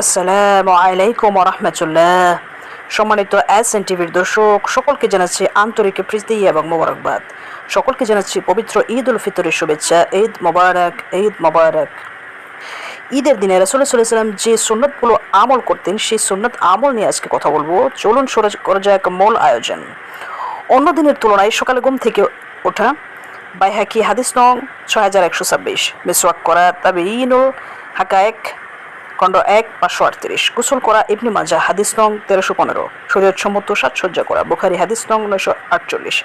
আসসালামু আলাইকুম রহমতুল্লাহ সম্মানিত এস এন টিভির দর্শক, সকলকে জানাচ্ছি আন্তরিক প্রীতি এবং মোবারকবাদ। সকলকে জানাচ্ছি পবিত্র ঈদ উল ফিতরের শুভেচ্ছা, ঈদ মোবারক ঈদ মোবারক। ঈদের দিনে রসুল সাল্লাম যে সুন্নতগুলো আমল করতেন, সেই সুন্নত আমল নিয়ে আজকে কথা বলব। চলুন সরে করা যাক মূল আয়োজন। অন্য দিনের তুলনায় সকালে ঘুম থেকে ওঠা, বাইহাকি হাদিস নং ছয় হাজার একশো ছাব্বিশ। মিসওয়াক করা তবে ইনুল হাকায়েক খণ্ড এক, পাঁচশো আটত্রিশ। গোসল করা ইবনি মাজা হাদিস নং তেরোশো পনেরো। শরীয়ত সম্মত সাজসজ্জা করা বোখারি হাদিস নং নয়শো আটচল্লিশ।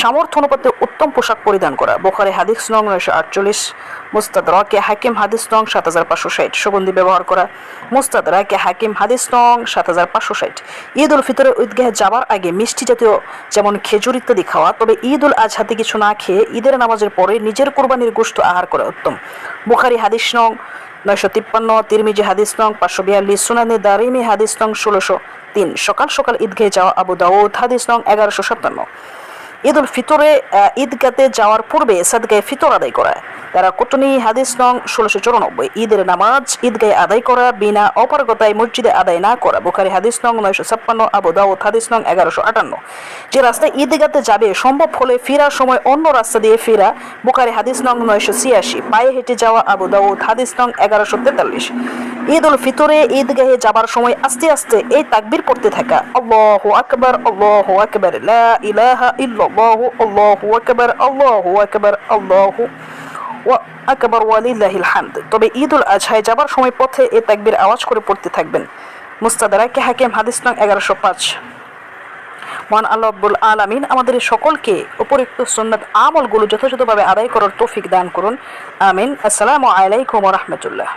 সামর্থ্য অনুপাতে উত্তম পোশাক পরিধান করা, বোখারি হাদিস নং নয়শো আটচল্লিশ। মুস্তাদ রাকে হাকিম হাদিস নং সাত হাজার পাঁচশো ষাট। সুগন্ধি ব্যবহার করা, মুস্তাদ রাকে হাকিম হাদিস নং সাত হাজার পাঁচশো ষাট। ঈদ উল ফিতরের ঈদগাহে যাবার আগে মিষ্টি জাতীয় যেমন খেজুর ইত্যাদি খাওয়া, তবে ঈদ উল আজহাতে কিছু না খেয়ে ঈদের নামাজের পরে নিজের কোরবানির গোশত আহার করা উত্তম। বুখারি হাদিস নং নয়শো তিপ্পান্ন তিরমিজি হাদিস নং, পাঁচশো বিয়াল্লিশ সুনানি দারিমি হাদিস নং, ষোলোশো তিন। সকাল সকাল ঈদগাহে যাওয়া আবু দাউদ হাদিস নং, এগারোশো সাতান্ন। ঈদ উল ফিতরে ঈদগাতে যাওয়ার পূর্বে সাদগায়ে ফিতর আদায় করা তারা কটনি, হাদিস নং ষোলোশো চুরানব্বই। ঈদের নামাজ, ঈদগাহে আদায় করা, বিনা অপারগতায় মসজিদে আদায় না করা। বুখারি হাদিস নং নয়শো ছাপ্পান্ন, আবু দাউদ হাদিস নং এগারোশো আটান্ন। যে রাস্তায় ঈদগাতে যাবে, সম্ভব হলে ফেরার সময় অন্য রাস্তা দিয়ে ফেরা। বুখারি হাদিস নং নয়শো ছিয়াশি, পায়ে হেঁটে যাওয়া আবু দাউদ হাদিস নং এগারোশো তেতাল্লিশ। ঈদ উল ফিতরে ঈদগাহে যাবার সময় আস্তে আস্তে এই তাকবির পড়তে থাকা। আল্লাহ আকবর আল্লাহ আকবর, লা ইলাহা ইল্লাল্লাহু, আল্লাহু আকবর আল্লাহু আকবর, আল্লাহু আকবর হামদ। তবে ঈদ উল আজহায় যাবার সময় পথে এ তাকবির আওয়াজ করে পড়তে থাকবেন। মুস্তাদারাকে হাকিম হাদিস নং এগারোশো পাঁচ। মহান আল্লাহ আব্বুল আমাদের সকলকে উপরিক্ত সুন্নাত আমলগুলো যথাযথভাবে আদায় করার তৌফিক দান করুন। আমিন। আসসালামু আলাইকুম রহমতুল্লাহ।